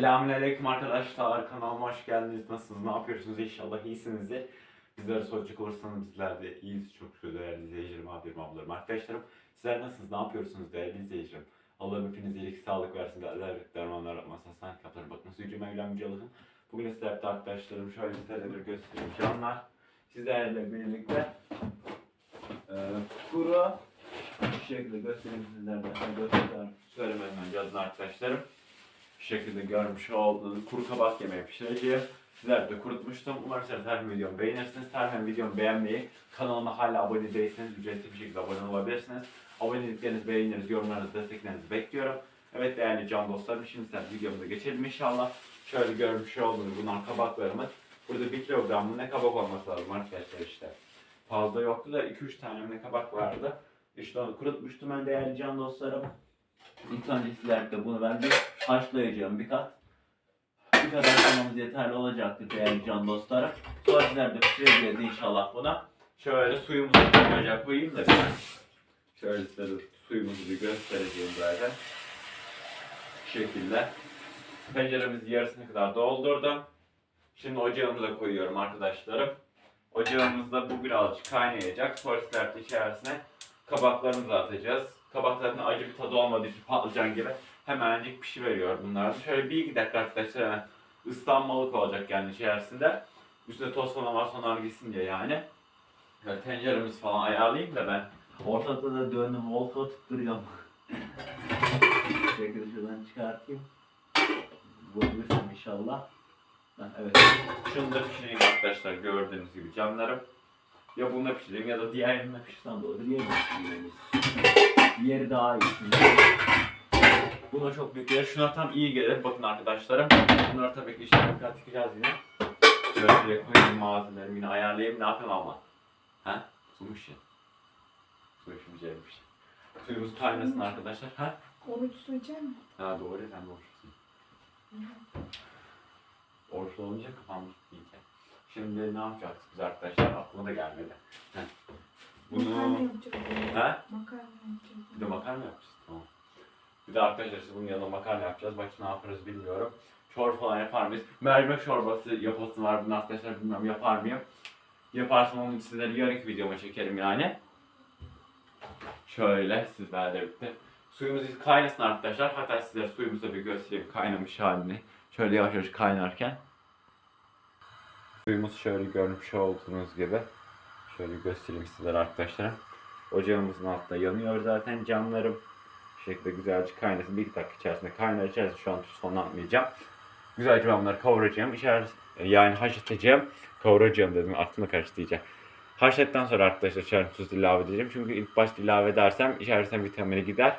Selamünaleyküm arkadaşlar. Kanalıma hoş geldiniz. Nasılsınız? Ne yapıyorsunuz? İnşallah iyisinizdir. Bizlere soracak olursanız bizler de iyiyiz. Çok şükür değerli izleyicilerim, abilerim, ablalarım, arkadaşlarım. Sizler nasılsınız? Ne yapıyorsunuz değerli izleyicilerim? Allah'ım hepinize iyilik, sağlık versin. Değerler, dermanlar yapmasın. Sen kapları bakmasın. Yüce Mevlam Yüce Allah'ım. Bugün sizlerle arkadaşlarım şöyle sizlerle bir göstereyim. Canlar sizlerle birlikte e, kuru şu şekilde göstereyim sizlerle. Göster, söylemeden önce arkadaşlarım şekilde görmüş olduğunuz kuru kabak yemeği pişireceğim. Sizler de kurutmuştum. Umarım siz her videomu beğenirsiniz. Her videomu beğenmeyi, kanalıma hala abone değilseniz ücretsiz bir şekilde abone olabilirsiniz. Abonelikleriniz, beğenileriniz, yorumlarınız, desteklerinizi bekliyorum. Evet değerli can dostlarım şimdi sen videomuza geçelim inşallah. Şöyle görmüş olduğunuz bunlar kabaklarımız. Burada 1 kilogram ne kabak olması lazım arkadaşlar işte. Fazla yoktu da 2-3 tane ne kabak vardı. İşte onu kurutmuştum ben değerli can dostlarım. İlk önce sizler de bunu ben bir haşlayacağım bir kat. Bir kat haşlamamız yeterli olacaktır değerli can dostlarım. Sonra sizler de pişireceğiz inşallah buna. Şöyle suyumuzu ocağa koyayım da ben. Şöyle size dur, suyumuzu bir göstereceğim zaten. Bu şekilde. Tenceremizi yarısına kadar doldurdum. Şimdi ocağımıza koyuyorum arkadaşlarım. Ocağımızda bu birazcık kaynayacak. Sonra içerisine kabaklarımızı atacağız. Kabak zaten acı bir tadı olmadığı için patlıcan gibi hemencik pişiveriyor bunlar. Şöyle bir iki dakika arkadaşlar hemen ıslanmalık olacak yani içerisinde. Üstüne toz falan var sonra gitsin diye yani. Böyle tenceremiz falan ayarlayayım da ben. Ortada da döndüm volta tutturuyorum. Şekilde şuradan çıkartayım. Bulabilirsem inşallah. Evet. Şunu da pişireyim arkadaşlar gördüğünüz gibi canlarım. Ya bunu pişireyim ya da diğerini pişirsem de olur. Diğerini pişireyim. Diğeri daha iyi. Buna çok büyük gelir. Şuna tam iyi gelir. Bakın arkadaşlarım. Bunları tabii ki işlem dikkat çıkacağız yine. Şöyle koyayım malzemelerimi yine ayarlayayım. Ne yapayım ama? Ha? Sumuş ya. Su içmeyeceğimmiş. Suyumuz kaynasın arkadaşlar. Ha? Oruç su içer mi? Ha doğru sen borçlusun. Borçlu olunca kafam gitti. Şimdi ne yapacağız biz arkadaşlar? Aklıma da gelmedi. Heh. Makarna Bunu... yapacağız. Ha? Makarna yapacağız. Bir de makarna yapacağız. Tamam. Bir de arkadaşlar işte bunun yanına makarna yapacağız. Bak ne yaparız bilmiyorum. Çorba falan yapar mıyız? Mercimek çorbası yapasım var bunun arkadaşlar. Bilmiyorum yapar mıyım? Yaparsam onu sizlere yarınki videoma çekerim yani. Şöyle sizlerle birlikte. Suyumuz kaynasın arkadaşlar. Hatta sizlere suyumuzu bir göstereyim kaynamış halini. Şöyle yavaş yavaş kaynarken. Suyumuz şöyle görmüş olduğunuz gibi. Şöyle göstereyim sizlere arkadaşlar. Ocağımızın altında yanıyor zaten camlarım. Bu şekilde güzelce kaynasın. Bir dakika içerisinde kaynar içerisinde şu an tuz falan atmayacağım. Güzelce ben bunları kavuracağım. İçeris yani haşlatacağım. Kavuracağım dedim. Aklımda karıştı iyice. Haşladıktan sonra arkadaşlar içerisine tuz ilave edeceğim. Çünkü ilk başta ilave edersem içerisine vitamini gider.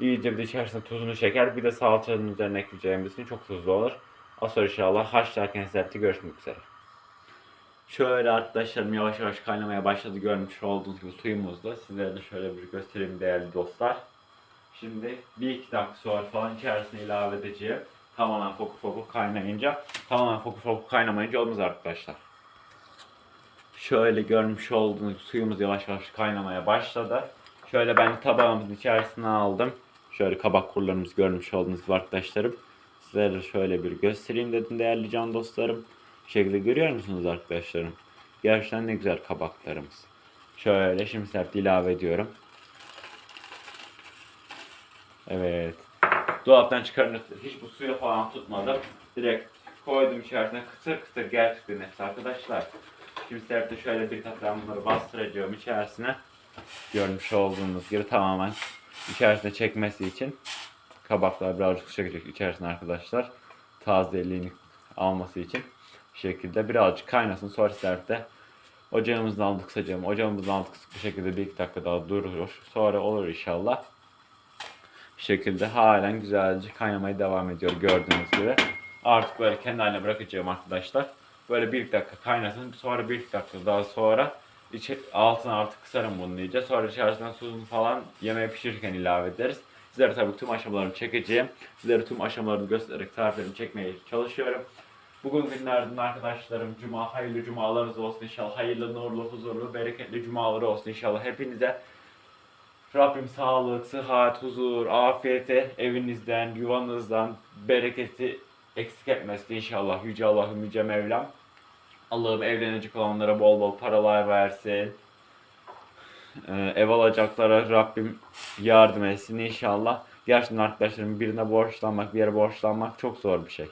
İyice bir de içerisine tuzunu çeker. Bir de salçanın üzerine ekleyeceğimiz için çok tuzlu olur. Az sonra inşallah haşlarken sizlerle görüşmek üzere. Şöyle arkadaşlarım yavaş yavaş kaynamaya başladı görmüş olduğunuz gibi suyumuzda. Sizlere de şöyle bir göstereyim değerli dostlar. Şimdi bir iki dakika sonra falan içerisine ilave edeceğim. Tamamen fokur fokur kaynayınca, tamamen fokur fokur kaynamayınca olmaz arkadaşlar. Şöyle görmüş olduğunuz gibi suyumuz yavaş yavaş kaynamaya başladı. Şöyle ben tabağımızın içerisine aldım. Şöyle kabak kurlarımızı görmüş olduğunuz gibi arkadaşlarım. Sizlere şöyle bir göstereyim dedim değerli can dostlarım. Şekilde görüyor musunuz arkadaşlarım? Gerçekten ne güzel kabaklarımız. Şöyle şimdi sert ilave ediyorum. Evet. Dolaptan çıkarınca hiç bu suya falan tutmadım. Direkt koydum içerisine kıtır kıtır gerçekten hepsi arkadaşlar. Şimdi serpte şöyle bir kat ben bunları bastıracağım içerisine. Görmüş olduğunuz gibi tamamen içerisine çekmesi için kabaklar birazcık çekecek içerisine arkadaşlar. Tazeliğini alması için. Şekilde birazcık kaynasın sonra serpte ocağımızdan aldık kısacağım. Ocağımızdan aldık bu şekilde bir iki dakika daha durur. Sonra olur inşallah. Bu şekilde halen güzelce kaynamaya devam ediyor gördüğünüz gibi. Artık böyle kendi haline bırakacağım arkadaşlar. Böyle bir dakika kaynasın. Sonra bir dakika daha sonra içi, altına artık kısarım bunu iyice. Sonra içerisine tuzunu falan yemeğe pişirirken ilave ederiz. Sizlere tabii tüm aşamalarını çekeceğim. Sizlere tüm aşamalarını göstererek tariflerimi çekmeye çalışıyorum. Bugün günlerden arkadaşlarım cuma hayırlı cumalarınız olsun inşallah. Hayırlı, nurlu, huzurlu, bereketli cumaları olsun inşallah hepinize. Rabbim sağlık, sıhhat, huzur, afiyete evinizden, yuvanızdan, bereketi eksik etmesin inşallah. Yüce Allah'ım, Yüce Mevlam. Allah'ım evlenecek olanlara bol bol paralar versin. Ee, ev alacaklara Rabbim yardım etsin inşallah. Gerçekten arkadaşlarım birine borçlanmak, bir yere borçlanmak çok zor bir şey.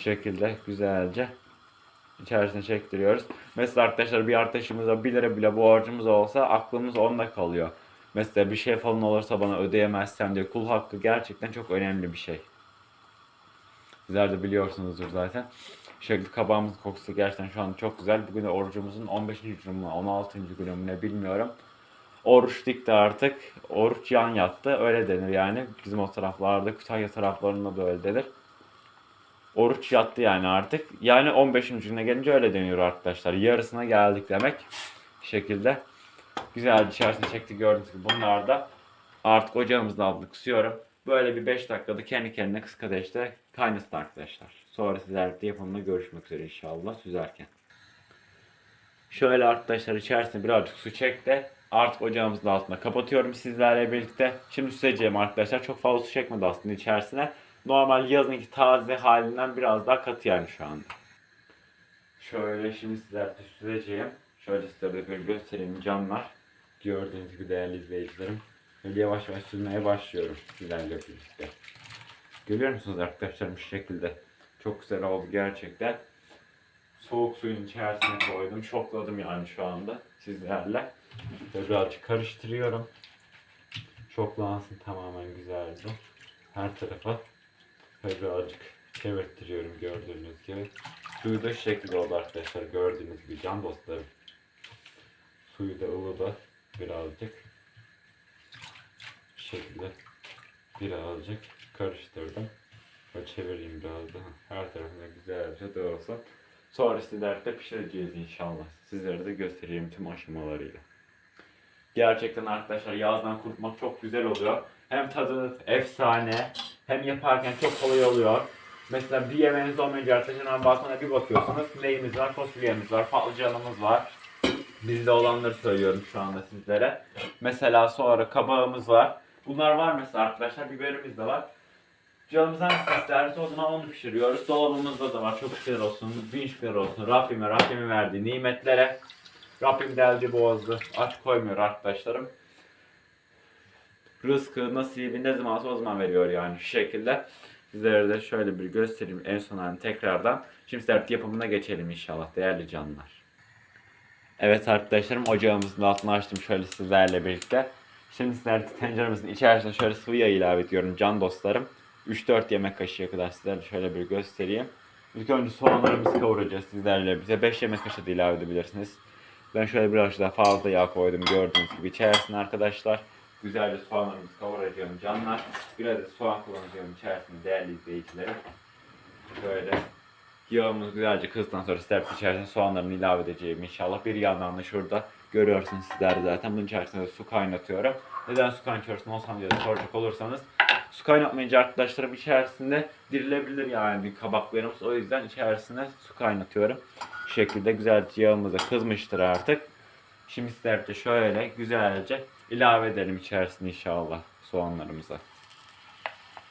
Şekilde güzelce içerisine çektiriyoruz. Mesela arkadaşlar bir arkadaşımıza 1 lira bile borcumuz olsa aklımız onda kalıyor. Mesela bir şey falan olursa bana ödeyemezsem diye kul hakkı gerçekten çok önemli bir şey. Sizler de biliyorsunuzdur zaten. Şekilde kabağımızın kokusu gerçekten şu an çok güzel. Bugün de orucumuzun 15. günü mü 16. günü mü ne bilmiyorum. Oruç dikti artık. Oruç yan yattı. Öyle denir yani. Bizim o taraflarda Kütahya taraflarında da öyle denir. Oruç yattı yani artık. Yani 15. güne gelince öyle deniyor arkadaşlar. Yarısına geldik demek. Şekilde. Güzel içerisine çekti gördüğünüz gibi. Bunlar da artık ocağımızın altını kısıyorum. Böyle bir 5 dakikada kendi kendine kısık ateşte kaynasın arkadaşlar. Sonra sizlerle yapımında görüşmek üzere inşallah süzerken. Şöyle arkadaşlar içerisine birazcık su çekti. Artık ocağımızın altına kapatıyorum sizlerle birlikte. Şimdi süzeceğim arkadaşlar. Çok fazla su çekmedi aslında içerisine. Normal yazınki taze halinden biraz daha katı yani şu anda. Şöyle şimdi sizlerle süzeceğim. Şöyle sizlere böyle göstereyim canlar. Gördüğünüz gibi değerli izleyicilerim. Böyle yavaş yavaş süzmeye başlıyorum sizlerle birlikte. Görüyor musunuz arkadaşlarım şu şekilde. Çok güzel oldu gerçekten. Soğuk suyun içerisine koydum. Şokladım yani şu anda sizlerle. Böyle Birazcık karıştırıyorum. Şoklansın tamamen güzelce. Her tarafa böyle birazcık çevirttiriyorum gördüğünüz gibi. Suyu da şu şekilde oldu arkadaşlar gördüğünüz gibi can dostlarım. Suyu da ılıdı birazcık. Bu şekilde birazcık karıştırdım. Böyle çevireyim biraz daha. Her tarafına güzelce dağılsın. Sonra sizlerle pişireceğiz inşallah. Sizlere de göstereyim tüm aşamalarıyla. Gerçekten arkadaşlar yazdan kurutmak çok güzel oluyor. Hem tadı efsane hem yaparken çok kolay oluyor. Mesela bir yemeğiniz olmayınca arkadaşlar balkona bir bakıyorsunuz. Neyimiz var? Fasulyemiz var, patlıcanımız var. Bizde olanları söylüyorum şu anda sizlere. Mesela sonra kabağımız var. Bunlar var mesela arkadaşlar. Biberimiz de var. Canımız hangisini isterse o zaman onu pişiriyoruz. Dolabımızda da var. Çok şükür olsun. Bin şükür olsun. Rabbime, Rabbimin verdiği nimetlere. Rabbim deldi boğazı. Aç koymuyor arkadaşlarım. Rızkı, nasibi ne zamansa o zaman veriyor yani şu şekilde. Sizlere de şöyle bir göstereyim en son halini tekrardan. Şimdi sizler yapımına geçelim inşallah değerli canlar. Evet arkadaşlarım ocağımızın altını açtım şöyle sizlerle birlikte. Şimdi sizler tenceremizin içerisine şöyle sıvı yağ ilave ediyorum can dostlarım. 3-4 yemek kaşığı kadar sizlerle şöyle bir göstereyim. İlk önce soğanlarımızı kavuracağız sizlerle bize 5 yemek kaşığı da ilave edebilirsiniz. Ben şöyle biraz daha fazla yağ koydum gördüğünüz gibi içerisine arkadaşlar. Güzelce soğanlarımızı kavuracağım canlar. Bir adet soğan kullanacağım içerisinde değerli izleyicilerim. Şöyle yağımız güzelce kızdıktan sonra step içerisine soğanlarını ilave edeceğim inşallah. Bir yandan da şurada görüyorsunuz sizler zaten. Bunun içerisinde de su kaynatıyorum. Neden su kaynatıyorsun olsam diye soracak olursanız. Su kaynatmayınca arkadaşlarım içerisinde dirilebilir yani kabaklarımız. O yüzden içerisine su kaynatıyorum. Şu şekilde güzelce yağımız da kızmıştır artık. Şimdi sizler de şöyle güzelce ilave edelim içerisine inşallah soğanlarımıza.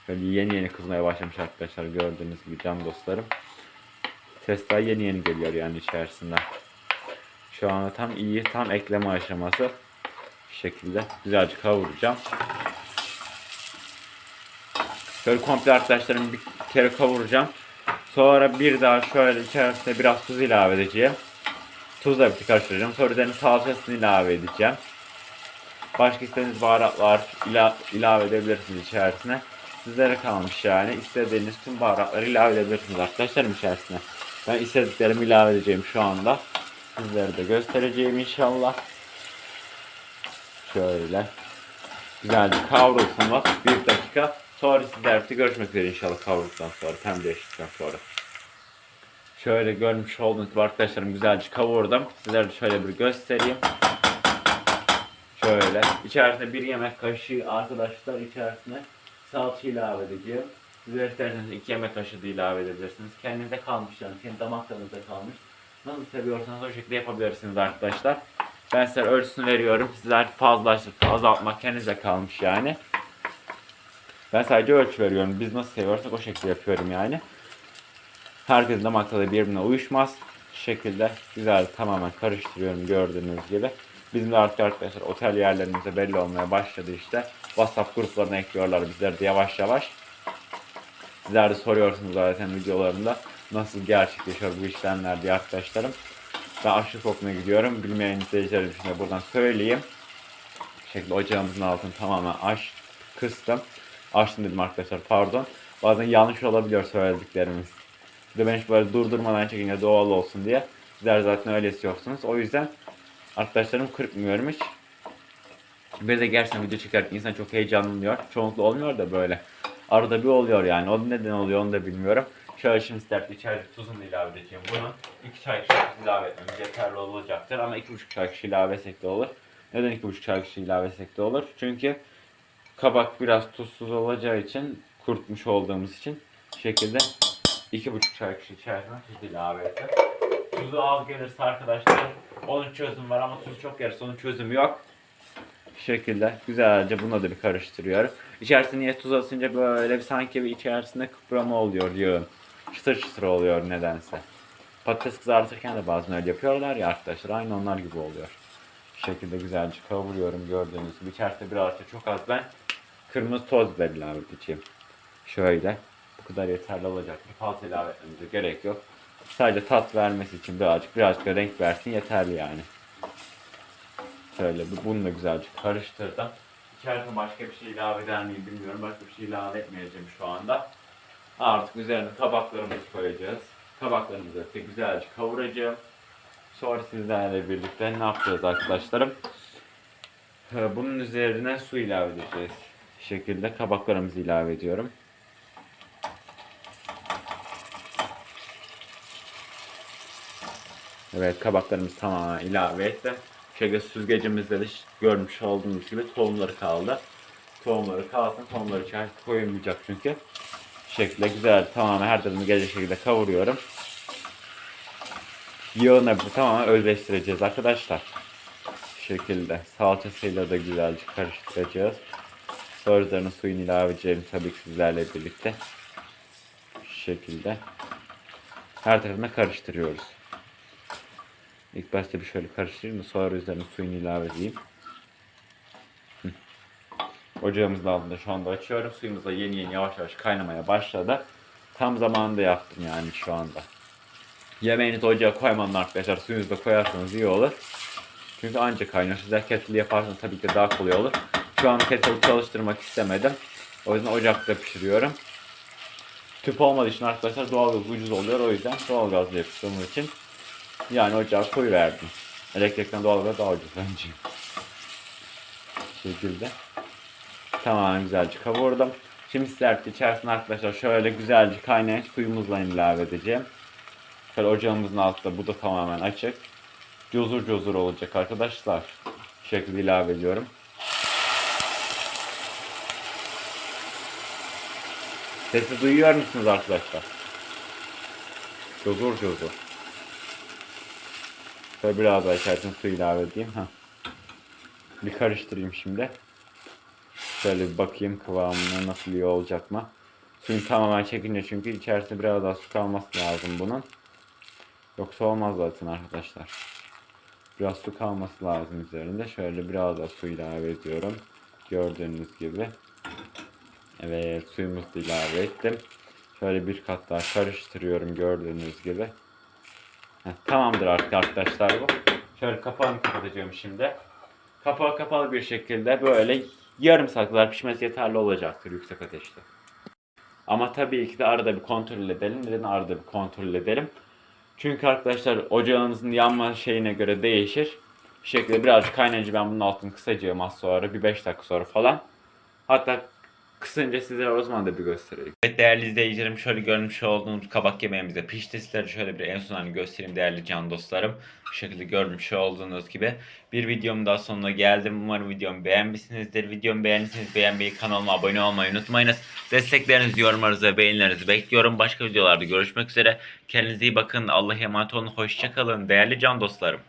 Böyle yeni yeni kızmaya başlamış arkadaşlar gördüğünüz gibi can dostlarım. Ses daha yeni yeni geliyor yani içerisinden. Şu anda tam iyi tam ekleme aşaması. Şu şekilde güzelce kavuracağım. Şöyle komple arkadaşlarım bir kere kavuracağım. Sonra bir daha şöyle içerisine biraz tuz ilave edeceğim. Tuzla bir karıştıracağım. Sonra üzerine salçasını ilave edeceğim. Başka istediğiniz baharatlar ila ilave edebilirsiniz içerisine. Sizlere kalmış yani. İstediğiniz tüm baharatları ilave edebilirsiniz arkadaşlarım içerisine. Ben istediklerimi ilave edeceğim şu anda. Sizlere de göstereceğim inşallah. Şöyle. Güzelce kavrulsunlar. Bir dakika. Sonra sizlerle görüşmek üzere inşallah kavrulduktan sonra. Pembeleştikten sonra. Şöyle görmüş olduğunuz gibi arkadaşlarım güzelce kavurdum. Sizlere şöyle bir göstereyim. Şöyle. İçerisine bir yemek kaşığı arkadaşlar içerisine salça ilave edeceğim. Sizler isterseniz iki yemek kaşığı da ilave edebilirsiniz. Kendinize kalmış yani. Kendi damak tadınıza kalmış. Nasıl seviyorsanız o şekilde yapabilirsiniz arkadaşlar. Ben size ölçüsünü veriyorum. Sizler fazla azaltmak kendinize kalmış yani. Ben sadece ölçü veriyorum. Biz nasıl seviyorsak o şekilde yapıyorum yani. Herkesin damak tadı birbirine uyuşmaz. Şu şekilde güzel tamamen karıştırıyorum gördüğünüz gibi. Bizim de artık arkadaşlar otel yerlerimizde belli olmaya başladı işte. WhatsApp gruplarına ekliyorlar bizleri de yavaş yavaş. Sizler de soruyorsunuz zaten videolarında nasıl gerçekleşiyor bu işlemler diye arkadaşlarım. Ben aşırı kokmaya gidiyorum. Bilmeyen izleyicilerim için de buradan söyleyeyim. Bu şekilde ocağımızın altını tamamen aç, kıstım. Açtım dedim arkadaşlar pardon. Bazen yanlış olabiliyor söylediklerimiz. Bir de ben hiç böyle durdurmadan çekince doğal olsun diye. Sizler zaten öyle istiyorsunuz. O yüzden arkadaşlarım kırpmıyorum hiç. Bir de gerçekten video çekerken insan çok heyecanlanıyor. Çoğunlukla olmuyor da böyle. Arada bir oluyor yani. O neden oluyor onu da bilmiyorum. Şöyle şimdi step içeride tuzunu ilave edeceğim. Bunu 2 çay kaşığı ilave etmemiz yeterli olacaktır. Ama 2,5 çay kaşığı ilave etsek de olur. Neden 2,5 çay kaşığı ilave etsek de olur? Çünkü kabak biraz tuzsuz olacağı için kurutmuş olduğumuz için şekilde 2,5 çay kaşığı içerisine tuz ilave ettim. Tuzu az gelirse arkadaşlar onun çözümü var ama tuz çok gelirse onun çözümü yok. Bu şekilde güzelce bunu da bir karıştırıyorum. İçerisine niye tuz atınca böyle bir sanki bir içerisinde kıprama oluyor yağın. Çıtır çıtır oluyor nedense. Patates kızartırken de bazen öyle yapıyorlar ya arkadaşlar. Aynı onlar gibi oluyor. Bu şekilde güzelce kavuruyorum gördüğünüz gibi. İçerisinde birazcık çok az ben kırmızı toz biber ilave edeceğim. Şöyle. Bu kadar yeterli olacak. Fazla ilave etmemize gerek yok. Sadece tat vermesi için birazcık birazcık da renk versin yeterli yani. Şöyle bu- bunu da güzelce karıştırdım. İçerisine başka bir şey ilave eder miyim bilmiyorum. Başka bir şey ilave etmeyeceğim şu anda. Artık üzerine tabaklarımızı koyacağız. Tabaklarımızı da güzelce kavuracağım. Sonra sizlerle birlikte ne yapacağız arkadaşlarım? Ee, Bunun üzerine su ilave edeceğiz. Şekilde kabaklarımızı ilave ediyorum. Evet kabaklarımızı tamamen ilave ettim. Şöyle süzgecimizde de görmüş olduğunuz gibi tohumları kaldı. Tohumları kalsın. Tohumları içerisine koyulmayacak çünkü. Bu şekilde güzel tamamen her tarafını gelecek şekilde kavuruyorum. Yağını tamamen özleştireceğiz arkadaşlar. Bu şekilde salçasıyla da güzelce karıştıracağız. Sonra suyunu ilave edeceğim tabii ki sizlerle birlikte. Şu şekilde. Her tarafına karıştırıyoruz. İlk başta bir şöyle karıştırayım da sonra üzerine suyunu ilave edeyim. Ocağımızın altında şu anda açıyorum. Suyumuz da yeni yeni yavaş yavaş kaynamaya başladı. Tam zamanında yaptım yani şu anda. Yemeğinizi ocağa koymanın arkadaşlar suyunuzu da koyarsanız iyi olur. Çünkü ancak kaynıyor. Sizler kettle'ı yaparsanız tabii ki daha kolay olur. Şu an kettle'ı çalıştırmak istemedim. O yüzden ocakta pişiriyorum. Tüp olmadığı için arkadaşlar doğalgaz ucuz oluyor. O yüzden doğalgazla yaptığımız için yani ocağa koyu verdim. Elektrikten doğalgaz daha ucuz bence. Bu şekilde. Tamamen güzelce kavurdum. Şimdi de içerisine arkadaşlar şöyle güzelce kaynayan suyumuzla ilave edeceğim. Şöyle ocağımızın altında bu da tamamen açık. Cozur cozur olacak arkadaşlar. Bu şekilde ilave ediyorum. Sesi duyuyor musunuz arkadaşlar? Cozur cozur. Şöyle biraz daha içerisine su ilave edeyim. Heh. Bir karıştırayım şimdi. Şöyle bir bakayım kıvamına nasıl iyi olacak mı? Suyun tamamen çekince çünkü içerisinde biraz daha su kalması lazım bunun. Yoksa olmaz zaten arkadaşlar. Biraz su kalması lazım üzerinde. Şöyle biraz daha su ilave ediyorum. Gördüğünüz gibi. Evet suyumuzu ilave ettim. Şöyle bir kat daha karıştırıyorum gördüğünüz gibi. Tamamdır artık arkadaşlar bu. Şöyle kapağını kapatacağım şimdi. Kapağı kapalı bir şekilde böyle yarım saat kadar pişmesi yeterli olacaktır yüksek ateşte. Ama tabii ki de arada bir kontrol edelim. Neden arada bir kontrol edelim? Çünkü arkadaşlar ocağınızın yanma şeyine göre değişir. Bir şekilde birazcık kaynayınca ben bunun altını kısacağım az sonra. Bir 5 dakika sonra falan. Hatta kısınca sizlere o zaman da bir göstereyim. Evet değerli izleyicilerim şöyle görmüş olduğunuz kabak yemeğimize pişti. Şöyle bir en son halini göstereyim değerli can dostlarım. Bu şekilde görmüş olduğunuz gibi. Bir videom daha sonuna geldim. Umarım videomu beğenmişsinizdir. Videomu beğendiyseniz beğenmeyi, kanalıma abone olmayı unutmayınız. Desteklerinizi, yorumlarınızı ve beğenilerinizi bekliyorum. Başka videolarda görüşmek üzere. Kendinize iyi bakın. Allah'a emanet olun. Hoşçakalın değerli can dostlarım.